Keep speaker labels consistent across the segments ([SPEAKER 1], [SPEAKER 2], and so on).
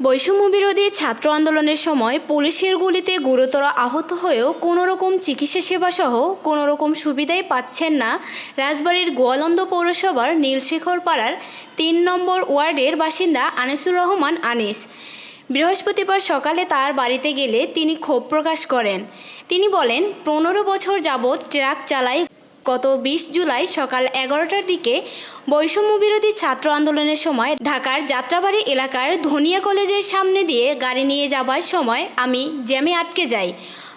[SPEAKER 1] বৈষম্য বিরোধী ছাত্র আন্দোলনের সময় পুলিশের গুলিতে গুরুতর আহত হয়েও কোনো রকম চিকিৎসা সেবা সহ কোনো রকম সুবিধাই পাচ্ছেন না রাজবাড়ীর গোয়ালন্দ পৌরসভার নীলশেখর পাড়ার তিন নম্বর ওয়ার্ডের বাসিন্দা আনিসুর রহমান আনিস। বৃহস্পতিবার সকালে তার বাড়িতে গেলে তিনি ক্ষোভ প্রকাশ করেন। তিনি বলেন, পনেরো বছর যাবৎ ট্রাক চালাই গত বিশ জুলাই সকাল এগারোটার দিকে বৈষম্য বিরোধী ছাত্র আন্দোলনের সময় ঢাকার যাত্রাবাড়ি এলাকার ধনিয়া কলেজের সামনে দিয়ে গাড়ি নিয়ে যাবার সময় আমি জ্যামে আটকে যাই।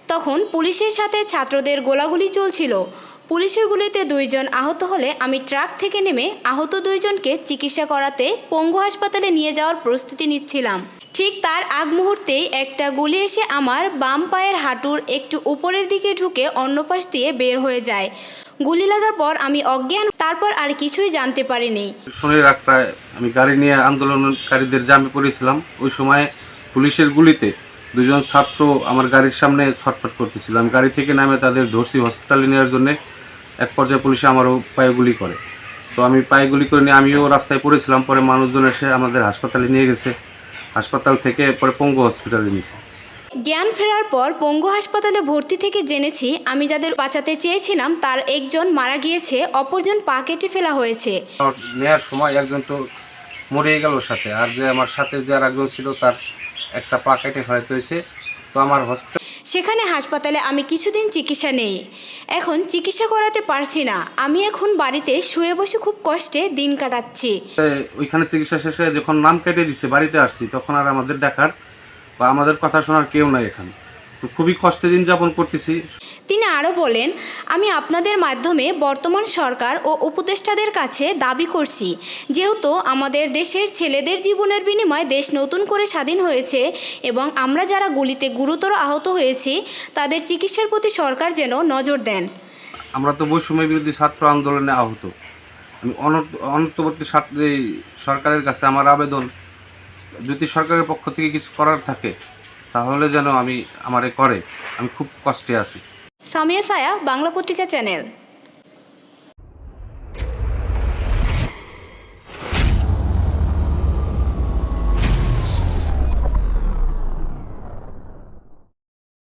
[SPEAKER 1] তখন পুলিশের সাথে ছাত্রদের গোলাগুলি চলছিল। পুলিশের গুলিতে দুইজন আহত হলে আমি ট্রাক থেকে নেমে আহত দুইজনকে চিকিৎসা করাতে পঙ্গু হাসপাতালে নিয়ে যাওয়ার প্রস্তুতি নিচ্ছিলাম। ঠিক তার আগ মুহূর্তেই একটা গুলি এসে আমার বাম পায়ের হাঁটুর একটু উপরের দিকে ঢুকে অন্য পাশ দিয়ে বের হয়ে যায়। গুলি লাগার পর আমি অজ্ঞান, তারপর আর কিছুই জানতে পারিনি।
[SPEAKER 2] শনির আটটায় আমি গাড়ি নিয়ে আন্দোলনকারীদের জামে পড়েছিলাম। ওই সময় পুলিশের গুলিতে দুজন ছাত্র আমার গাড়ির সামনে ছটফট করতেছিল। আমি গাড়ি থেকে নামে তাদের ধরছি হসপিটালে নেওয়ার জন্য। এক পর্যায়ে পুলিশে আমারও পায়ে গুলি করে। তো আমি পায়ে গুলি করে নিয়ে আমিও রাস্তায় পড়েছিলাম। পরে মানুষজন এসে আমাদের হাসপাতালে নিয়ে গেছে। হাসপাতাল থেকে পরে পঙ্গু হসপিটালে নিয়েছে
[SPEAKER 1] জ্ঞান ফেরার পর পঙ্গু হাসপাতালে ভর্তি থেকে জেনেছি আমি যাদের বাঁচাতে চেয়েছিলাম তার একজন মারা গিয়েছে অপরজন পা কেটে ফেলা হয়েছে।
[SPEAKER 2] নেয়ার নেওয়ার সময় একজন তো মরে গেল সাথে আর যে আমার সাথে যে আর একজন ছিল তার একটা পা কেটে ফেলাতে হয়েছে। তো আমার হসপিটাল
[SPEAKER 1] সেখানে হাসপাতালে আমি কিছুদিন চিকিৎসা নেই। এখন চিকিৎসা করাতে পারছি না। আমি এখন বাড়িতে শুয়ে বসে খুব কষ্টে দিন কাটাচ্ছি।
[SPEAKER 2] ওইখানে চিকিৎসা শেষ হয়ে যখন নাম কেটে দিছে, বাড়িতে আসছি, তখন আর আমাদের দেখার বা আমাদের কথা শোনার কেউ নাই এখানে। তো খুবই কষ্টে দিন যাপন করতেছি।
[SPEAKER 1] তিনি আরও বলেন, আমি আপনাদের মাধ্যমে বর্তমান সরকার ও উপদেষ্টাদের কাছে দাবি করছি। যেহেতু আমাদের দেশের ছেলেদের জীবনের বিনিময়ে দেশ নতুন করে স্বাধীন হয়েছে এবং আমরা যারা গুলিতে গুরুতর আহত হয়েছি, তাদের চিকিৎসার প্রতি সরকার যেন নজর দেন।
[SPEAKER 2] আমরা তো বৈষম্য বিরোধী ছাত্র আন্দোলনে আহত। আমি অনন্তবর্তী সরকারের কাছে আমার আবেদন, যদি সরকারের পক্ষ থেকে কিছু করার থাকে, তাহলে যেন আমি আমারে করে। আমি খুব কষ্টে আছি।
[SPEAKER 1] সামিয়া সায়া বাংলা পত্রিকা চ্যানেল।